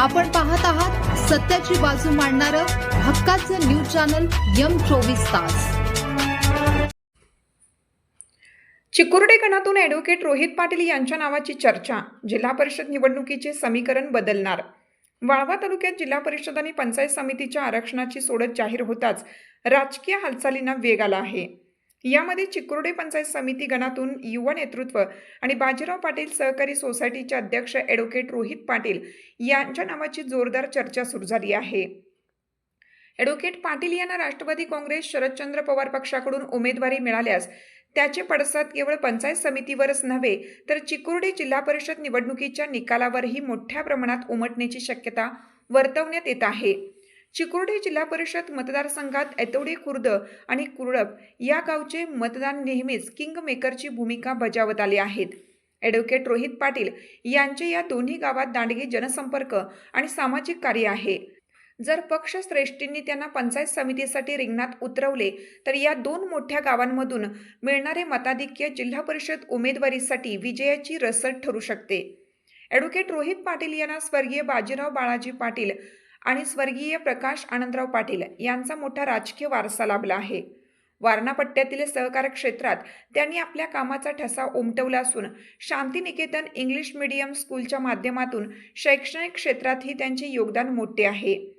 आपण पाहत आहात सत्याची बाजू मांडणारं हक्काचं न्यूज चॅनल यम चोवीस तास. चिकुर्डे गणातून ॲडव्होकेट रोहित पाटील यांच्या नावाची चर्चा जिल्हा परिषद निवडणुकीचे समीकरण बदलणार. वाळवा तालुक्यात जिल्हा परिषद आणि पंचायत समितीच्या आरक्षणाची सोडत जाहीर होताच राजकीय हालचालींना वेग आला आहे. यामध्ये चिकुर्डे पंचायत समिती गणातून युवा नेतृत्व आणि बाजीराव पाटील सहकारी सोसायटीचे अध्यक्ष ॲडव्होकेट रोहित पाटील यांच्या नावाची जोरदार चर्चा सुरू झाली आहे. ॲडव्होकेट पाटील यांना राष्ट्रवादी काँग्रेस शरदचंद्र पवार पक्षाकडून उमेदवारी मिळाल्यास त्याचे पडसाद केवळ पंचायत समितीवरच नव्हे तर चिकुर्डे जिल्हा परिषद निवडणुकीच्या निकालावरही मोठ्या प्रमाणात उमटण्याची शक्यता वर्तवण्यात येत आहे. चिकुर्डे जिल्हा परिषद मतदारसंघात ऐतवडे खुर्द आणि कुरळप या गावचे मतदान नेहमीच किंग मेकरची भूमिका बजावत आले आहेत. ॲडव्होकेट रोहित पाटील यांचे या दोन्ही गावात दांडगे जनसंपर्क आणि सामाजिक कार्य आहे. जर पक्षश्रेष्ठींनी त्यांना पंचायत समितीसाठी रिंगणात उतरवले तर या दोन मोठ्या गावांमधून मिळणारे मताधिक्य जिल्हा परिषद उमेदवारीसाठी विजयाची रसद ठरू शकते. ॲडव्होकेट रोहित पाटील यांना स्वर्गीय बाजीराव बाळाजी पाटील आणि स्वर्गीय प्रकाश आनंदराव पाटील यांचा मोठा राजकीय वारसा लाभला आहे. वारणापट्ट्यातील सहकार क्षेत्रात त्यांनी आपल्या कामाचा ठसा उमटवला असून शांतिनिकेतन इंग्लिश मीडियम स्कूलच्या माध्यमातून शैक्षणिक क्षेत्रातही त्यांचे योगदान मोठे आहे.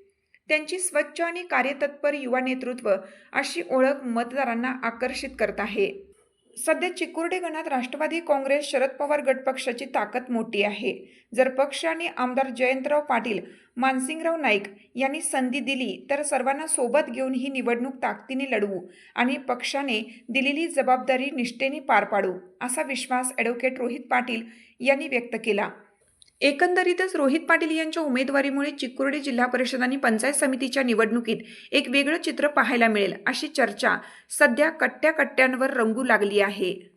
त्यांची स्वच्छ आणि कार्यतत्पर युवा नेतृत्व अशी ओळख मतदारांना आकर्षित करत आहे. सध्या चिकुर्डे गणात राष्ट्रवादी काँग्रेस शरद पवार गटपक्षाची ताकद मोठी आहे. जर पक्ष आणि आमदार जयंतराव पाटील मानसिंगराव नाईक यांनी संधी दिली तर सर्वांना सोबत घेऊन ही निवडणूक ताकदीने लढवू आणि पक्षाने दिलेली जबाबदारी निष्ठेने पार पाडू असा विश्वास ॲडव्होकेट रोहित पाटील यांनी व्यक्त केला. एकंदरीतच रोहित पाटील यांच्या उमेदवारीमुळे चिकुर्डे जिल्हा परिषद आणि पंचायत समितीच्या निवडणुकीत एक वेगळं चित्र पाहायला मिळेल अशी चर्चा सध्या कट्ट्या कट्ट्यांवर रंगू लागली आहे.